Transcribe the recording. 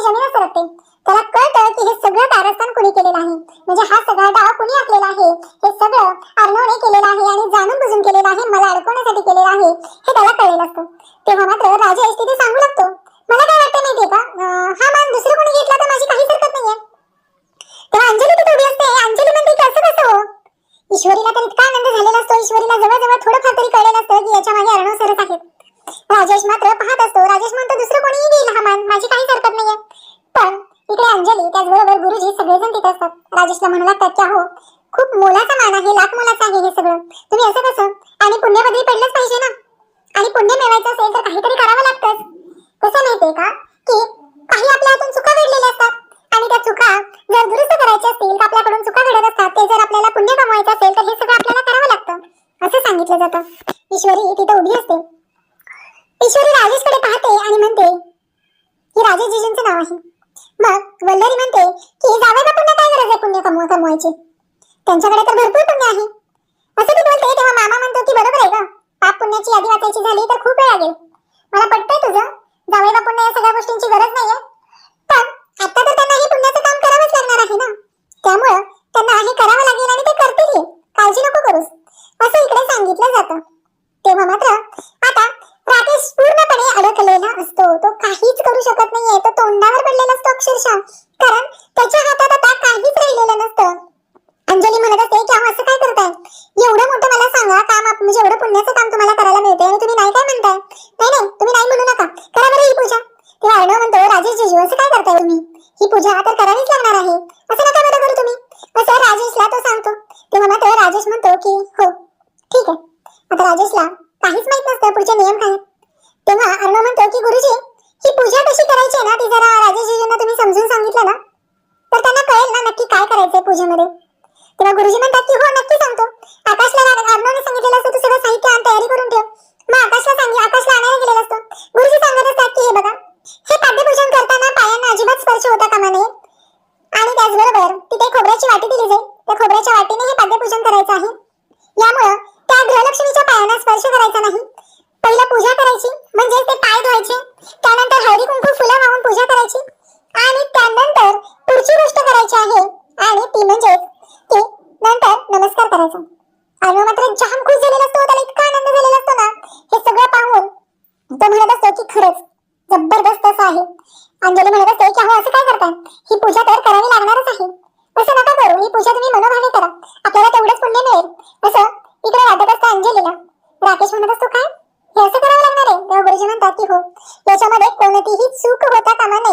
त्याची जमीन सरकते त्याला कळतं की हे सगळं कारस्थान कुणी केलेलं आहे. म्हणजे हा सगळा डाव कुणी आखलेला आहे? हे सगळं अर्णवने केलेलं आहे आणि जाणून बुजून केलेलं आहे मला अडकवण्यासाठी केलेलं आहे हे त्याला कळलेलं असतं. तेव्हा मात्र राजेश तिथे सांगू लागतो मला काय वाटतं माहितीये का? हा मान दुसरं कोणी घेतला तर माझी काही हरकत नाहीये. तेव्हा अंजली तिथे उभी असते. अंजली म्हणते की असं कसं हो? ईश्वरीला तर इतका आनंद झालेला असतो. ईश्वरीला जवळजवळ थोडंफार तरी कळलेलं असतं की याच्या मागे अर्णव सरच आहेत. राजेश मात्र पाहत राजेशला म्हणू लागतात की हो, खूप मोलाचा मान आहे लाख मोलाचा आहे हे सगळं. तुम्ही असं कसं? आणि पुण्यबद्दल पडलंच पाहिजे ना? आणि पुण्य मिळवायचं असेल तर काहीतरी करावं लागतंच. कसं माहितीये का? की काही आपल्या हातून चुका घडलेल्या असतात. आणि त्या चुका जर दुरुस्त करायच्या असतील तर आपल्याकडून चुका घडत असतात. ते जर आपल्याला पुण्य कमवायचं असेल तर हे सगळं आपल्याला करावं लागतं. असं सांगितलं जातं. ईश्वरी तिथे उभी असते. ईश्वरी राजेशकडे पाहते आणि म्हणते की राजेश जीजूंचं नाव आहे. मग वल्लरी म्हणते की जावे बापूंना काय गरज आहे पुण्य कमवा कमवायचे. त्यांच्याकडे तर भरपूर पुण्य आहे. असं ती बोलते तेव्हा मामा म्हणतो की बरोबर आहे ग. पाप पुण्याची यादी वाचायची झाली तर खूप वेळ लागेल. मला पटतंय तुझं. जावे बापूंना या सगळ्या गोष्टींची गरज नाहीये. पण आता तर त्यांना हे पुण्याचं काम करावंच लागणार आहे ना. त्यामुळं त्यांना हे करावं लागेल आणि ते करतील काळजी नको करूस. असं इकडे सांगितलं जातं. तेव्हा मात्र आता राकेश पूर्णपणे अडकलेला असतो. तो काहीच करू शकत नाहीये. तो तोंडावर पडलेला असतो अक्षरशः. कारण त्याच्या हातात केलेलं नसतं. अंजली म्हणत असते की असं काय करताय? एवढं मोठं मला सांगा काम म्हणजे एवढं पुण्याचं काम तुम्हाला करायला मिळते आणि तुम्ही नाही काय म्हणताय? नाही नाही तुम्ही नाही म्हणू नका. करा बरं ही पूजा. तेव्हा अर्णव म्हणतो राजेश जीजू असं काय करताय तुम्ही? ही पूजा तर करावीच लागणार आहे. असं नका बरं करू तुम्ही. असं राजेशला तो सांगतो. तेव्हा मात्र राजेश म्हणतो की हो ठीक आहे. आता राजेशला काहीच माहीत नसतं पुढचे नियम काय? तेव्हा अर्णव म्हणतो की गुरुजी ही पूजा कशी करायची आहे ना ती जरा राजेश जीजूंना तुम्ही समजून सांगितलं ना तर त्यांना कळेल ना नक्की काय करायचंय पूजेमध्ये तेव्हा गुरुजी म्हणतात की हो नक्की सांगतो. आकाशला अर्णवने सांगितलेलं असतं तू सगळं साहित्य आण तयारी करून ठेव. मग आकाशला सांगी आकाशला आणायला गेलेलं असतो. गुरुजी सांगत असतात की हे बघा हे पाद्यपूजन करताना पायांना अजिबात स्पर्श होता कामा नये. आणि त्याचबरोबर तिथे खोबऱ्याची वाटी दिली जाईल. त्या खोबऱ्याच्या वाटीने हे पाद्यपूजन करायचं आहे. यामुळं त्या गृहलक्ष्मीच्या पायांना स्पर्श करायचा नाही. पहिला पूजा करायची म्हणजे ते पाय धुवायचे त्यानंतर हळदी कुंकू फुलं वाहून पूजा करायची आणि त्यानंतर पुढची गोष्ट करायची आहे आणि ती म्हणजे की नंतर नमस्कार करायचा. आणि मात्र जाम खुश झालेला असतो त्याला इतका आनंद झालेला असतो ना. हे सगळं पाहून तो म्हणत असतो की खरंच जबरदस्त असं आहे. अंजली म्हणत असते की अहो असं काय करताय? ही पूजा तर करावी लागणारच आहे. असं नका करू ही पूजा तुम्ही मनोभावे करा. आपल्याला तेवढंच पुण्य मिळेल. असं इकडे वाटत असतं अंजलीला. राकेश म्हणत असतो काय? हे असं करावं लागणार आहे? तेव्हा गुरुजी म्हणतात की हो. याच्यामध्ये कोणतीही चूक होता कामा नये.